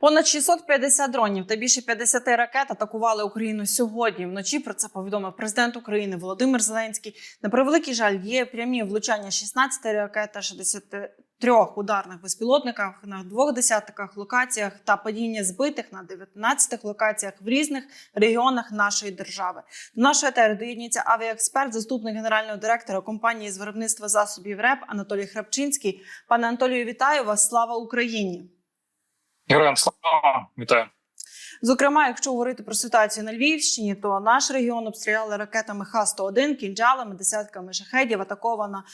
Понад 650 дронів та більше 50 ракет атакували Україну сьогодні. Вночі про це повідомив президент України Володимир Зеленський. На превеликий жаль, є прямі влучання 16 ракет та 63 ударних безпілотниках на двох десятках локаціях та падіння збитих на 19 локаціях в різних регіонах нашої держави. До нашої етери доєднується авіаексперт, заступник генерального директора компанії з виробництва засобів РЕП Анатолій Храпчинський. Пане Анатолію, вітаю вас! Слава Україні! Героям слава вітаю. Зокрема, якщо говорити про ситуацію на Львівщині, то наш регіон обстріляли ракетами Х-101, кінжалами, десятками шахедів, атакована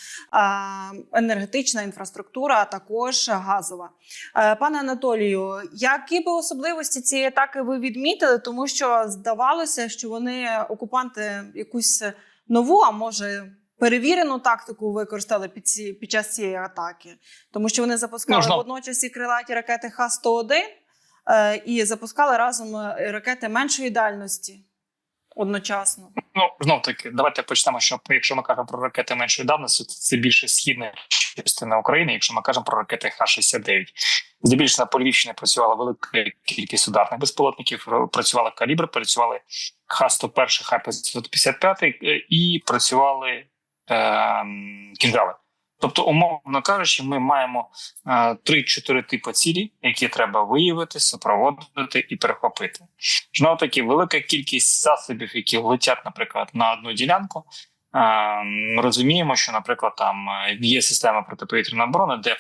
енергетична інфраструктура, а також газова. Е, пане Анатолію, які би особливості цієї атаки ви відмітили? Тому що здавалося, що вони окупанти якусь нову, а може. Перевірену тактику використали під ці під час цієї атаки, тому що вони запускали Можна. водночас і крилаті ракети Х-101, е, і запускали разом е, ракети меншої дальності одночасно. Ну знов таки, давайте почнемо. Що якщо ми кажемо про ракети меншої давності, то це більше східна частина України. Якщо ми кажемо про ракети Х-69. Здебільшого на по Львівщині працювала велика кількість ударних безпілотників. Працювали калібри, працювали Х-101, Х-555 і працювали е, кінжали. Тобто, умовно кажучи, ми маємо е, 3-4 типи цілі, які треба виявити, супроводити і перехопити. Знову таки, велика кількість засобів, які летять, наприклад, на одну ділянку. Е, розуміємо, що, наприклад, там е, є система протиповітряної оборони, де е,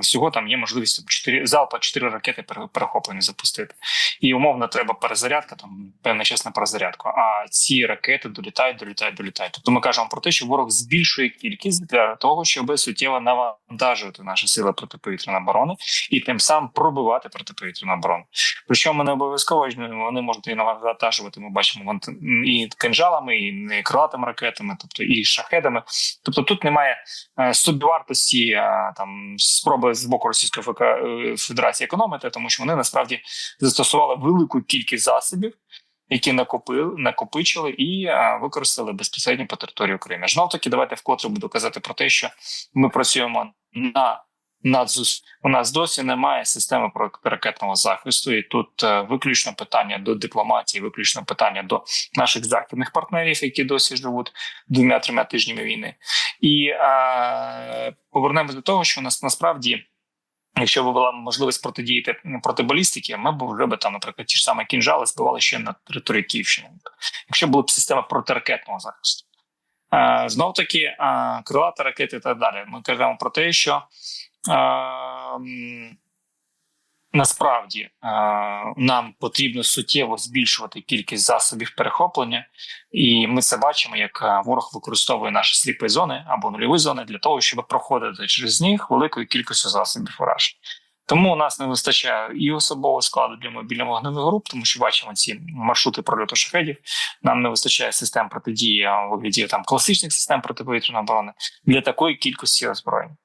всього там є можливість 4, залпа 4 ракети пере- перехоплені запустити. І умовно треба перезарядка, там певний час на перезарядку. А ці ракети долітають, долітають, долітають. Тобто ми кажемо про те, що ворог збільшує кількість для того, щоб суттєво навантажувати наші сили протиповітряної оборони і тим самим пробивати протиповітряну оборону. Причому не обов'язково ж вони можуть і навантажувати. Ми бачимо і кинжалами, і крилатими ракетами, тобто і шахедами. Тобто тут немає е, собівартості е, там спроби з боку Російської е, Федерації економити, тому що вони насправді застосували велику кількість засобів, які накопили, накопичили і е, використали безпосередньо по території України. Знов таки, давайте вкотре буду казати про те, що ми працюємо на. У нас досі немає системи протиракетного захисту, і тут е, виключно питання до дипломатії, виключно питання до наших західних партнерів, які досі живуть двома-трьома тижнями війни. І е, повернемось до того, що у нас насправді. Якщо б була можливість протидіяти проти балістики, ми б вже би там, наприклад, ті ж самі кінжали збивали ще на території Київщини. Якщо була б система протиракетного захисту, е, знов таки е, крилата ракети і так далі. Ми кажемо про те, що насправді е, нам потрібно суттєво збільшувати кількість засобів перехоплення, і ми це бачимо, як е, ворог використовує наші сліпі зони або нульові зони для того, щоб проходити через них великою кількістю засобів уражень. Тому у нас не вистачає і особового складу для мобільно-вогневих груп, тому що бачимо ці маршрути прольоту шахедів. Нам не вистачає систем протидії вигляді там класичних систем протиповітряної оборони для такої кількості озброєнь,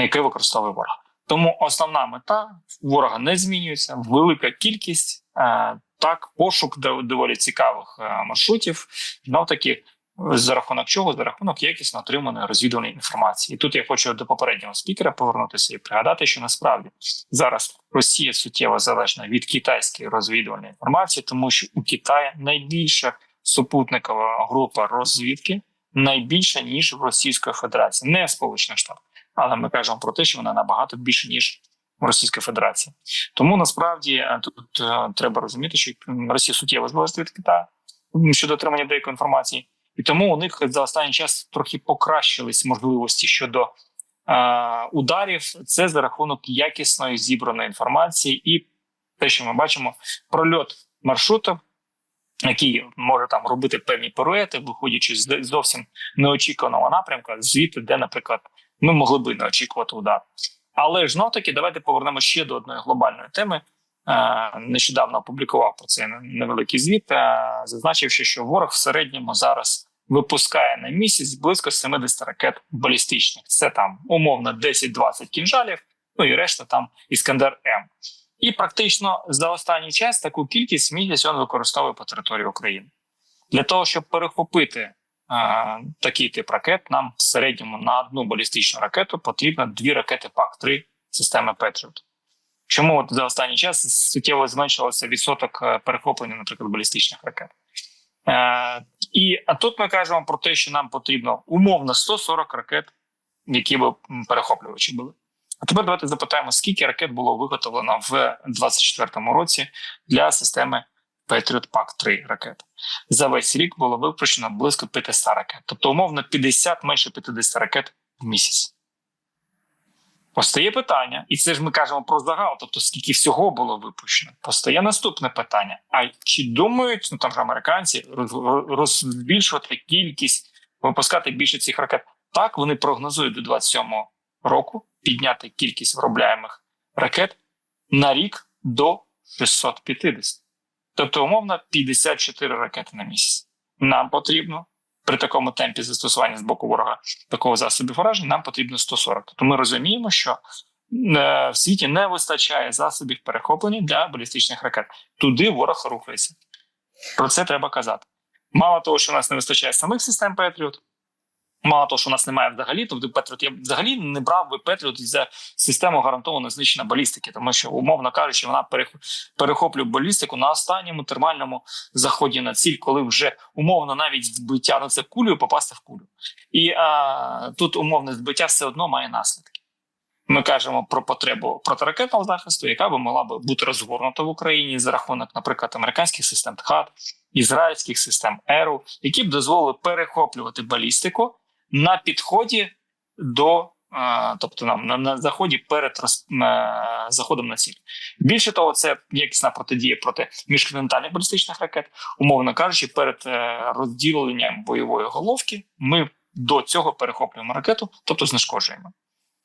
яке використовує ворог. Тому основна мета ворога не змінюється. Велика кількість е, так, пошук доволі цікавих е, маршрутів. Знов таки, за рахунок чого? За рахунок якісно отриманої розвідувальної інформації. І тут я хочу до попереднього спікера повернутися і пригадати, що насправді зараз Росія суттєво залежна від китайської розвідувальної інформації, тому що у Китаї найбільша супутникова група розвідки найбільша ніж в Російської Федерації, не в Сполучених Штатах. Але ми кажемо про те, що вона набагато більше ніж в Російській Федерації. Тому насправді е, тут е, треба розуміти, що Росія суттєво залежить від Китаю щодо отримання деякої інформації, і тому у них за останній час трохи покращились можливості щодо е, ударів. Це за рахунок якісної зібраної інформації, і те, що ми бачимо, прольот маршрутів, який може там робити певні пируети, виходячи з зовсім неочікуваного напрямку, звідти, де, наприклад, ми могли би не очікувати удар. Але ж знов таки, давайте повернемо ще до одної глобальної теми. Е, Нещодавно опублікував про це невеликий звіт, е, зазначивши, що ворог в середньому зараз випускає на місяць близько 70 ракет балістичних. Це там умовно 10-20 кінжалів, ну і решта там Іскандер М. І практично за останній час таку кількість місяць він використовує по території України. Для того, щоб перехопити такий тип ракет, нам в середньому на одну балістичну ракету потрібно дві ракети ПАК-3 системи Петріот. Чому от за останній час суттєво зменшилося відсоток е, перехоплення, наприклад, балістичних ракет? Е, і а тут ми кажемо про те, що нам потрібно умовно 140 ракет, які б перехоплювачі були. А тепер давайте запитаємо, скільки ракет було виготовлено в 2024 році для системи Patriot PAC-3 ракет. За весь рік було випущено близько 500 ракет, тобто умовно 50 менше 50 ракет в місяць. Постає питання, і це ж ми кажемо про загал, тобто скільки всього було випущено. Постає наступне питання: а чи думають ну там ж американці розбільшувати кількість, випускати більше цих ракет? Так, вони прогнозують до 27-го року підняти кількість виробляємих ракет на рік до 650. Тобто, умовно, 54 ракети на місяць. Нам потрібно при такому темпі застосування з боку ворога такого засобів уражень, нам потрібно 140. Тобто ми розуміємо, що е, в світі не вистачає засобів перехоплення для балістичних ракет. Туди ворог рухається. Про це треба казати. Мало того, що у нас не вистачає самих систем Петріот, мало того, що у нас немає взагалі, тобто Петріот, я взагалі не брав би Петріот за систему гарантовано знищення балістики, тому що, умовно кажучи, вона перех- перехоплює балістику на останньому термальному заході на ціль, коли вже умовно навіть збиття, ну це кулею попасти в кулю. І а, тут умовне збиття все одно має наслідки. Ми кажемо про потребу протиракетного захисту, яка би могла би бути розгорнута в Україні за рахунок, наприклад, американських систем ТХАД, ізраїльських систем ЕРУ, які б дозволили перехоплювати балістику на підході до, е, тобто на, на, на заході перед роз, е, заходом на ціль. Більше того, це якісна протидія проти міжконтинентальних балістичних ракет, умовно кажучи, перед е, розділенням бойової головки ми до цього перехоплюємо ракету, тобто знешкоджуємо.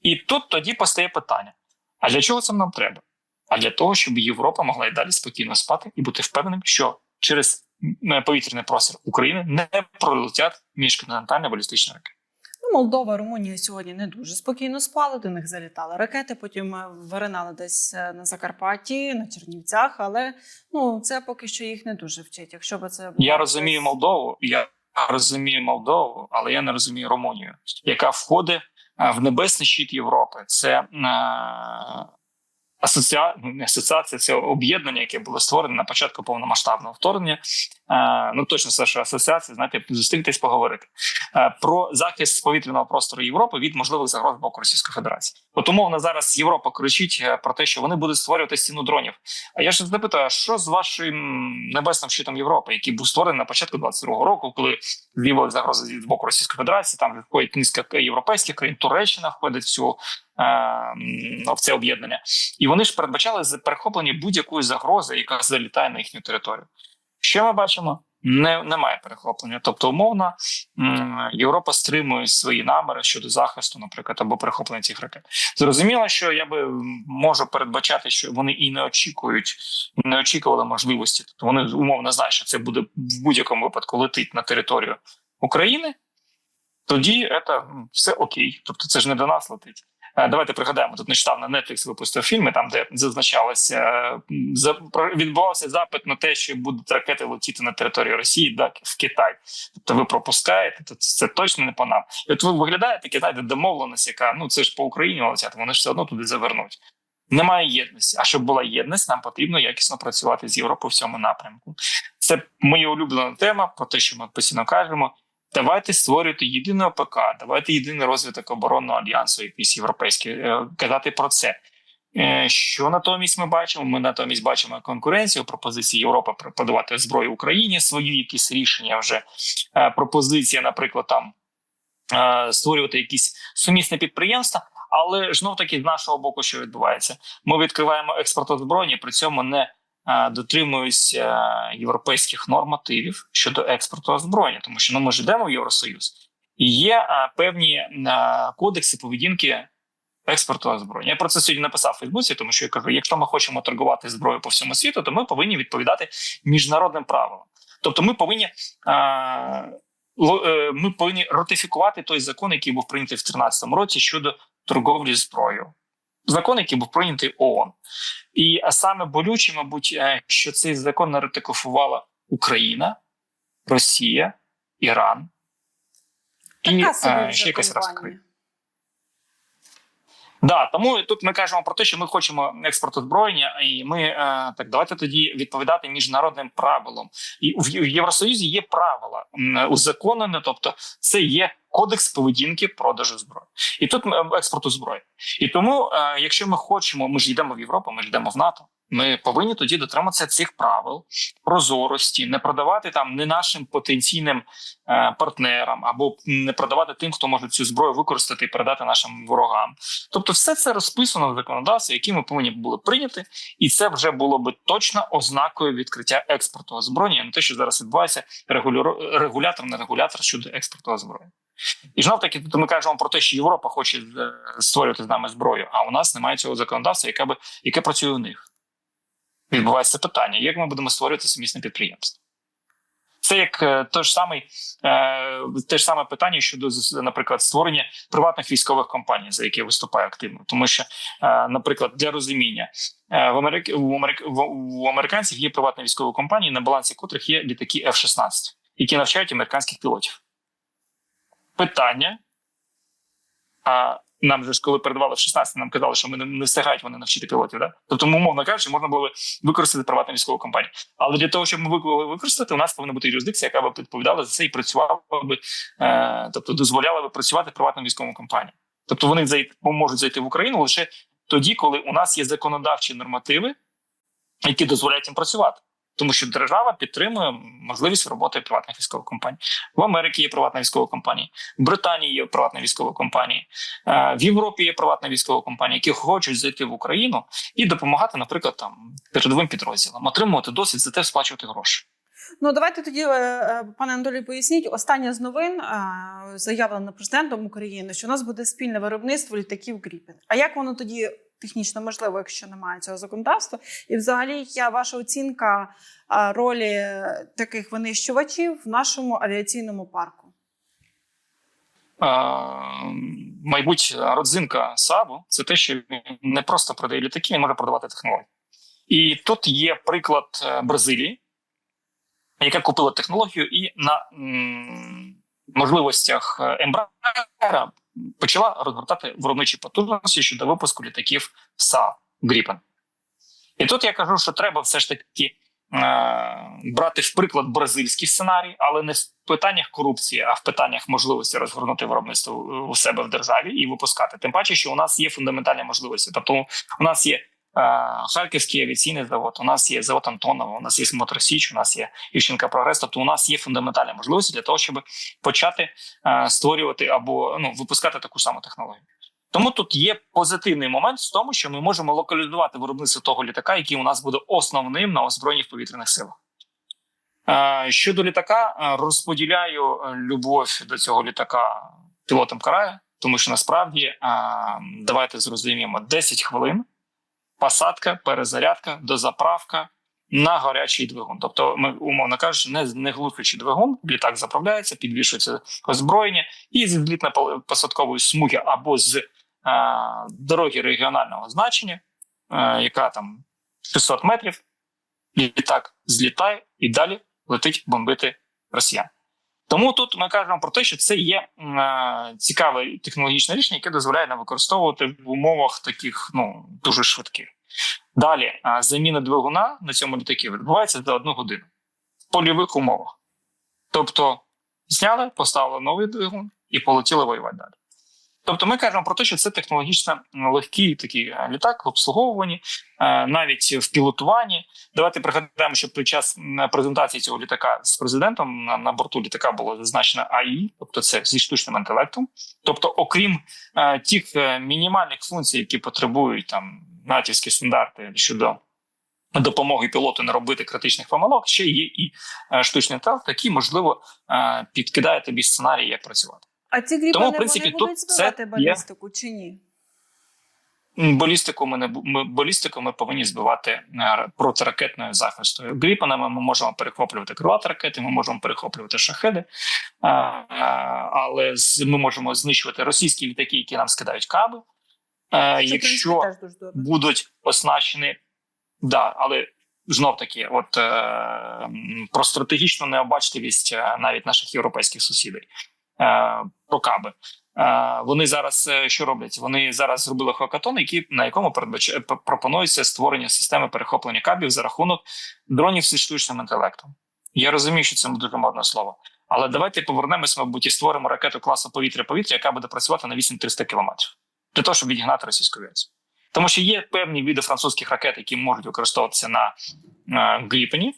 І тут тоді постає питання: а для чого це нам треба? А для того, щоб Європа могла й далі спокійно спати і бути впевненим, що через повітряний простір України не пролетять міжконтинентальні балістичні ракети. Ну, Молдова, Румунія сьогодні не дуже спокійно спали. До них залітали ракети. Потім е, виринали десь е, на Закарпатті, на Чернівцях. Але ну це поки що їх не дуже вчить. Якщо би це було Я розумію Молдову, я розумію Молдову, але я не розумію Румунію, яка входить е, в небесний щит Європи. Це асоціа... ну, не асоціація, це об'єднання, яке було створене на початку повномасштабного вторгнення. Е, ну точно це ж асоціація, знаєте, зустрітись поговорити е, про захист повітряного простору Європи від можливих загроз боку Російської Федерації. От умовно зараз Європа кричить е, про те, що вони будуть створювати стіну дронів. А я ж запитаю, а що з вашим небесним щитом Європи, який був створений на початку 22-го року, коли з'явилися загрози з боку Російської Федерації, там входить низка європейських країн, Туреччина входить в цю в це об'єднання, і вони ж передбачали перехоплення будь-якої загрози, яка залітає на їхню територію. Що ми бачимо? Не, немає перехоплення. Тобто, умовно, Європа стримує свої наміри щодо захисту, наприклад, або перехоплення цих ракет. Зрозуміло, що я би можу передбачати, що вони і не очікують, не очікували можливості. Тобто вони умовно знають, що це буде в будь-якому випадку летить на територію України. Тоді це все окей. Тобто, це ж не до нас летить. Е, Давайте пригадаємо, тут нещодавно Netflix випустив фільми, там де зазначалося е, відбувався запит на те, що будуть ракети летіти на територію Росії, так в Китай. Тобто ви пропускаєте, то це точно не по нам. І от ви виглядає таке, знаєте, домовленість, яка ну це ж по Україні летять, вони ж все одно туди завернуть. Немає єдності. А щоб була єдність, нам потрібно якісно працювати з Європою в цьому напрямку. Це моя улюблена тема про те, що ми постійно кажемо. Давайте створювати єдине ОПК, давайте єдиний розвиток оборонного альянсу, якийсь європейський, е, казати про це. Е, Що натомість ми бачимо? Ми натомість бачимо конкуренцію, пропозиції Європи подавати зброю Україні, свої якісь рішення вже Е, пропозиція, наприклад, там створювати якісь сумісне підприємства. Але знов таки з нашого боку, що відбувається, ми відкриваємо експорт озброєння, при цьому не е, дотримуюсь е, європейських нормативів щодо експорту озброєння, тому що ну ми ж йдемо в Євросоюз, і є е, певні кодекси поведінки експорту озброєння. Я про це сьогодні написав в Фейсбуці, тому що я кажу: якщо ми хочемо торгувати зброєю по всьому світу, то ми повинні відповідати міжнародним правилам. Тобто, ми повинні. Ми повинні ратифікувати той закон, який був прийнятий в 2013 році щодо торговлі зброєю. Закон, який був прийнятий ООН. І а саме болюче, мабуть, е, що цей закон не ратифікувала Україна, Росія, Іран і е, ще якась раз компанія. Да, тому тут ми кажемо про те, що ми хочемо експорт озброєння, і ми е, так давайте тоді відповідати міжнародним правилам. І в Євросоюзі є правила узаконене. тобто це є кодекс поведінки продажу зброї, і тут експорту зброї. І тому, е, якщо ми хочемо, ми ж йдемо в Європу, ми ж йдемо в НАТО. Ми повинні тоді дотриматися цих правил прозорості, не продавати там не нашим потенційним е, партнерам або не продавати тим, хто може цю зброю використати і передати нашим ворогам. Тобто, все це розписано в законодавстві, яке ми повинні були прийняти, і це вже було би точно ознакою відкриття експорту озброєння, не те, що зараз відбувається регулятор на регулятор щодо експорту озброєння. І знов таки ми кажемо про те, що Європа хоче е, створювати з нами зброю, а у нас немає цього законодавства, яке би яке працює у них. Відбувається питання, як ми будемо створювати сумісне підприємство. Це як е, той ж самий, е, те ж саме питання щодо, наприклад, створення приватних військових компаній, за які я виступаю активно. Тому що, е, наприклад, для розуміння в, Америк... в, американців є приватні військові компанії, на балансі котрих є літаки F-16, які навчають американських пілотів. Питання. А нам же ж коли передавали в 16, нам казали, що ми не, встигають вони навчити пілотів. Да? Тобто, умовно кажучи, можна було використати приватну військову компанію. Але для того, щоб ми могли використати, у нас повинна бути юрисдикція, яка б відповідала за це і працювала би, е, тобто дозволяла би працювати приватним військовим компаніям. Тобто вони зайти, можуть зайти в Україну лише тоді, коли у нас є законодавчі нормативи, які дозволяють їм працювати. Тому що держава підтримує можливість роботи приватних військових компаній. В Америці є приватна військова компанія, в Британії є приватна військова компанія, е, в Європі є приватна військова компанія, які хочуть зайти в Україну і допомагати, наприклад, там передовим підрозділам, отримувати досвід, за те сплачувати гроші. Ну давайте тоді, е, е, пане Анатолій, поясніть. Остання з новин заявлена президентом України, що у нас буде спільне виробництво літаків Гріпен. А як воно тоді технічно можливо, якщо немає цього законодавства? І взагалі, я ваша оцінка ролі таких винищувачів в нашому авіаційному парку? Мабуть, родзинка САБу це те, що він не просто продає літаки, він може продавати технології. І тут є приклад е, Бразилії, яка купила технологію і на м, можливостях е, Ембрера почала розгортати виробничі потужності щодо випуску літаків СА Гріпен. І тут я кажу, що треба все ж таки е, брати в приклад бразильський сценарій, але не в питаннях корупції, а в питаннях можливості розгорнути виробництво у себе в державі і випускати. Тим паче, що у нас є фундаментальні можливості. Тобто, у нас є Харківський авіаційний завод, у нас є завод Антонова, у нас є Моторсіч, у нас є Ющенка Прогрес. Тобто, у нас є фундаментальні можливості для того, щоб почати е, створювати або ну випускати таку саму технологію. Тому тут є позитивний момент в тому, що ми можемо локалізувати виробництво того літака, який у нас буде основним на озброєнні повітряних силах. Е, Щодо літака, е, розподіляю е, любов до цього літака пілотам карає, тому що насправді е, давайте зрозуміємо 10 хвилин. Посадка, перезарядка, дозаправка на гарячий двигун. Тобто, ми умовно кажучи, не, не глушичий двигун, літак заправляється, підвішується озброєння, і з злітно-посадкової смуги або з е, дороги регіонального значення, е, яка там 600 метрів, літак злітає і далі летить бомбити росіян. Тому тут ми кажемо про те, що це є е, цікаве технологічне рішення, яке дозволяє нам використовувати в умовах таких ну дуже швидких. Далі е, заміна двигуна на цьому літакі відбувається за одну годину в польових умовах. Тобто зняли, поставили новий двигун і полетіли воювати далі. Тобто, ми кажемо про те, що це технологічно легкий такий е, літак в обслуговуванні, е, навіть в пілотуванні. Давайте пригадаємо, що під час презентації цього літака з президентом на, борту літака було зазначено АІ, тобто це зі штучним інтелектом. Тобто, окрім е, тих мінімальних функцій, які потребують там натівські стандарти щодо допомоги пілоту не робити критичних помилок, ще є і штучний інтелект, який можливо підкидає тобі сценарій, як працювати. А ці гріпени Тому, в принципі, вони будуть збивати є- балістику чи ні? Балістику ми не ми балістику ми повинні збивати е, протиракетною захистою. Гріпанами ми можемо перехоплювати крилаті ракети, ми можемо перехоплювати шахеди, е, е, але з- ми можемо знищувати російські літаки, які нам скидають каби. Е, в принципі, Якщо будуть оснащені, да, але знов таки, от е, про стратегічну необачливість е, навіть наших європейських сусідів, е, про каби. Е, Вони зараз е, що роблять? Вони зараз зробили хакатон, який на якому передбач... пропонується створення системи перехоплення кабів за рахунок дронів зі штучним інтелектом. Я розумію, що це дуже модне слово. Але давайте повернемось, мабуть, і створимо ракету класу повітря-повітря, яка буде працювати на 8-300 кілометрів для того, щоб відігнати російську авіацію. Тому що є певні види французьких ракет, які можуть використовуватися на е, Гріпені,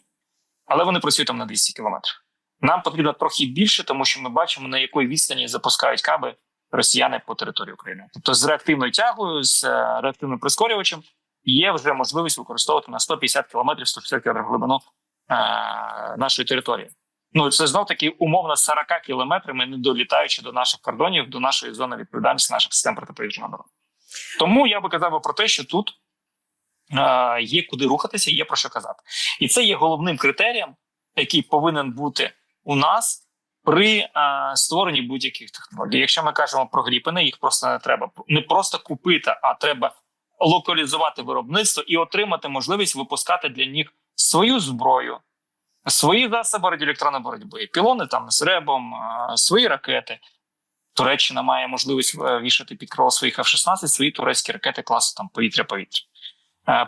але вони працюють там на 200 кілометрів. Нам потрібно трохи більше, тому що ми бачимо, на якій відстані запускають каби росіяни по території України. Тобто з реактивною тягою, з е, реактивним прискорювачем є вже можливість використовувати на 150 кілометрів, 150 кілометрів глибину е, нашої території. Ну це знов таки умовно 40 кілометрами, не долітаючи до наших кордонів, до нашої зони відповідальності наших систем протиповітряної оборони. Тому я би казав про те, що тут е, є куди рухатися, є про що казати, і це є головним критерієм, який повинен бути у нас при е, створенні будь-яких технологій. Якщо ми кажемо про гріпини, їх просто не треба не просто купити, а треба локалізувати виробництво і отримати можливість випускати для них свою зброю, свої засоби радіоелектронної боротьби, пілони там з ребом, е, свої ракети. Туреччина має можливість е, вішати під крило своїх F-16 свої турецькі ракети класу там повітря-повітря.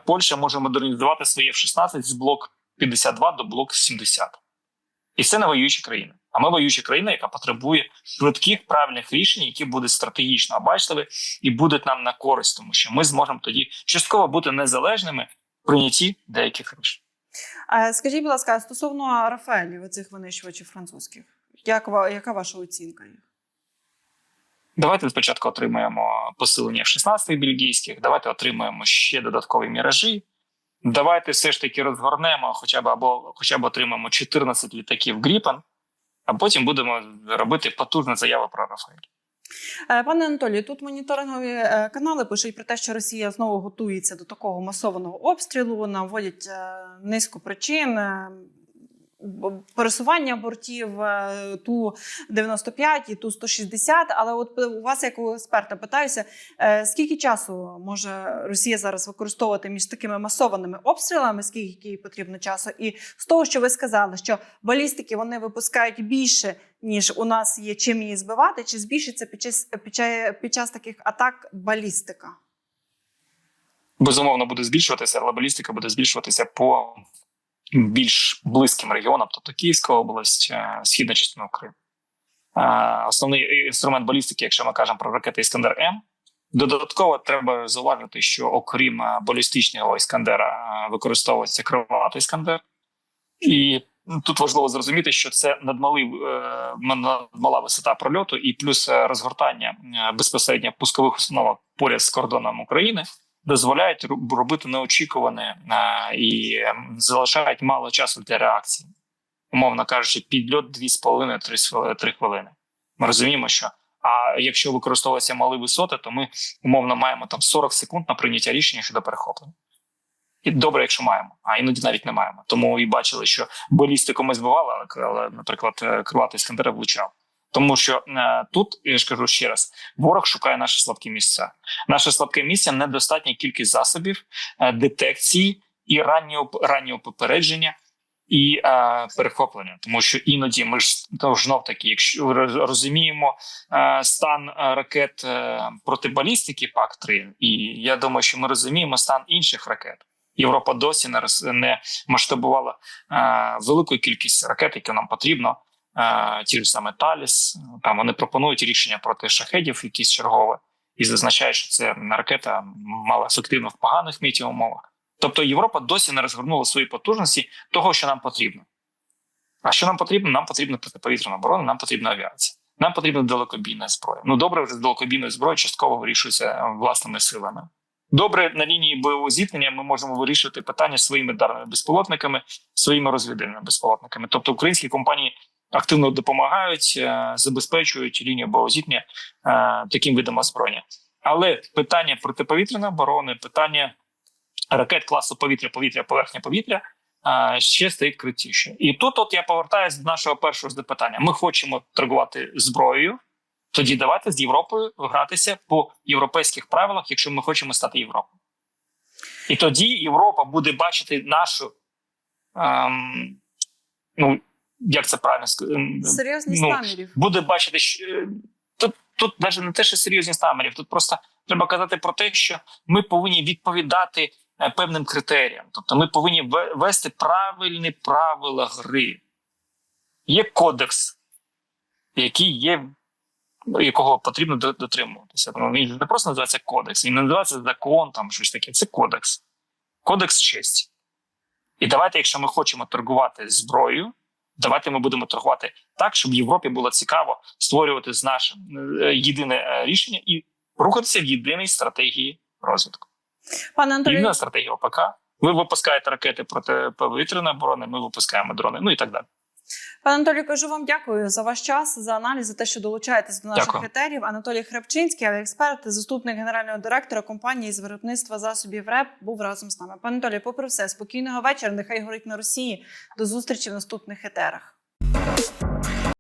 Польща може модернізувати свої F-16 з блок 52 до блок 70. І це не воюючі країни. А ми воююча країна, яка потребує швидких правильних рішень, які будуть стратегічно обачливі і будуть нам на користь, тому що ми зможемо тоді частково бути незалежними в прийнятті деяких рішень. Скажіть, будь ласка, стосовно Рафаелів, оцих винищувачів французьких, як яка ваша оцінка їх? Давайте спочатку отримаємо посилення F-16 бельгійських, давайте отримаємо ще додаткові міражі. Давайте все ж таки розгорнемо, хоча б або хоча б отримаємо 14 літаків Гріпен, а потім будемо робити потужну заяву про Рафаель. Е, Пане Анатолію, тут моніторингові е, канали пишуть про те, що Росія знову готується до такого масованого обстрілу, наводять е, низку причин. Пересування бортів е, ту 95 і ту 160 Але от е, у вас, як у експерта, питаюся, е, скільки часу може Росія зараз використовувати між такими масованими обстрілами? Скільки їй потрібно часу? І з того, що ви сказали, що балістики вони випускають більше ніж у нас є чим її збивати, чи збільшиться під час, під час, під час таких атак балістика? Безумовно, буде збільшуватися, але балістика буде збільшуватися по більш близьким регіонам, тобто Київська область, е, східна частина України. Е, Основний інструмент балістики, якщо ми кажемо про ракети Іскандер М, додатково треба зауважити, що окрім е, балістичного Іскандера використовується крилатий Іскандер. І ну, тут важливо зрозуміти, що це надмалий, надмала висота прольоту, і плюс розгортання безпосередньо пускових установок поряд з кордоном України дозволяють робити неочікуване і е, залишають мало часу для реакції. Умовно кажучи, підльот 2,5-3 хвилини. Ми розуміємо, що а якщо використовуються малі висоти, то ми умовно маємо там 40 секунд на прийняття рішення щодо перехоплення. І добре, якщо маємо, а іноді навіть не маємо. Тому і бачили, що балістику ми збивали, але наприклад, е, крилатий Іскандер влучав. Тому що е, тут я ж кажу ще раз: ворог шукає наші слабкі місця. Наше слабке місце недостатня кількість засобів е, детекції і раннього раннього попередження і е, перехоплення, тому що іноді ми ж то знов таки, якщо розуміємо е, стан е, ракет е, протибалістики пак 3 і я думаю, що ми розуміємо стан інших ракет. Європа досі не не масштабувала е, велику кількість ракет, які нам потрібно. Ті ж саме Таліс, там вони пропонують рішення проти шахедів, якісь чергове, і зазначають, що це ракета мала ефективно в поганих метеоумовах. Тобто Європа досі не розгорнула свої потужності того, що нам потрібно. А що нам потрібно? Нам потрібна протиповітряна оборона, нам потрібна авіація. Нам потрібна далекобійна зброя. Ну добре, вже з далекобійною зброєю частково вирішується е, власними силами. Добре, на лінії бойового зіткнення ми можемо вирішувати питання своїми дарними безпілотниками, своїми розвідувальними безпілотниками. Тобто українські компанії активно допомагають, е, забезпечують лінію бойового е, таким видом озброєння. Але питання протиповітряної оборони, питання ракет класу повітря, повітря, поверхня повітря ще стоїть критіше. І тут, от я повертаюся до нашого першого запитання. Ми хочемо торгувати зброєю. Тоді давайте з Європою гратися по європейських правилах, якщо ми хочемо стати Європою. І тоді Європа буде бачити нашу, ем, ну як це правильно сказати, Серйозність ну, намірів. буде бачити, що е, тут, тут навіть не те, що серйозність намірів, тут просто треба казати про те, що ми повинні відповідати е, певним критеріям. Тобто, ми повинні ве- вести правильні правила гри. Є кодекс, який є, якого потрібно дотримуватися. Ну, він не просто називається кодекс, він не називається закон, там щось таке. Це кодекс. Кодекс честі. І давайте, якщо ми хочемо торгувати зброєю, давайте ми будемо торгувати так, щоб Європі було цікаво створювати з нашим е, єдине е, рішення і рухатися в єдиній стратегії розвитку. Пане Андрій... Єдина стратегія ОПК. Ви випускаєте ракети проти повітряної оборони, ми випускаємо дрони, ну і так далі. Пане Анатолію, кажу вам дякую за ваш час, за аналіз, за те, що долучаєтесь до наших Дякую. критеріїв. Анатолій Хребчинський, експерт, заступник генерального директора компанії з виробництва засобів РЕП, був разом з нами. Пане Анатолію, попри все, спокійного вечора. Нехай горить на Росії. До зустрічі в наступних етерах.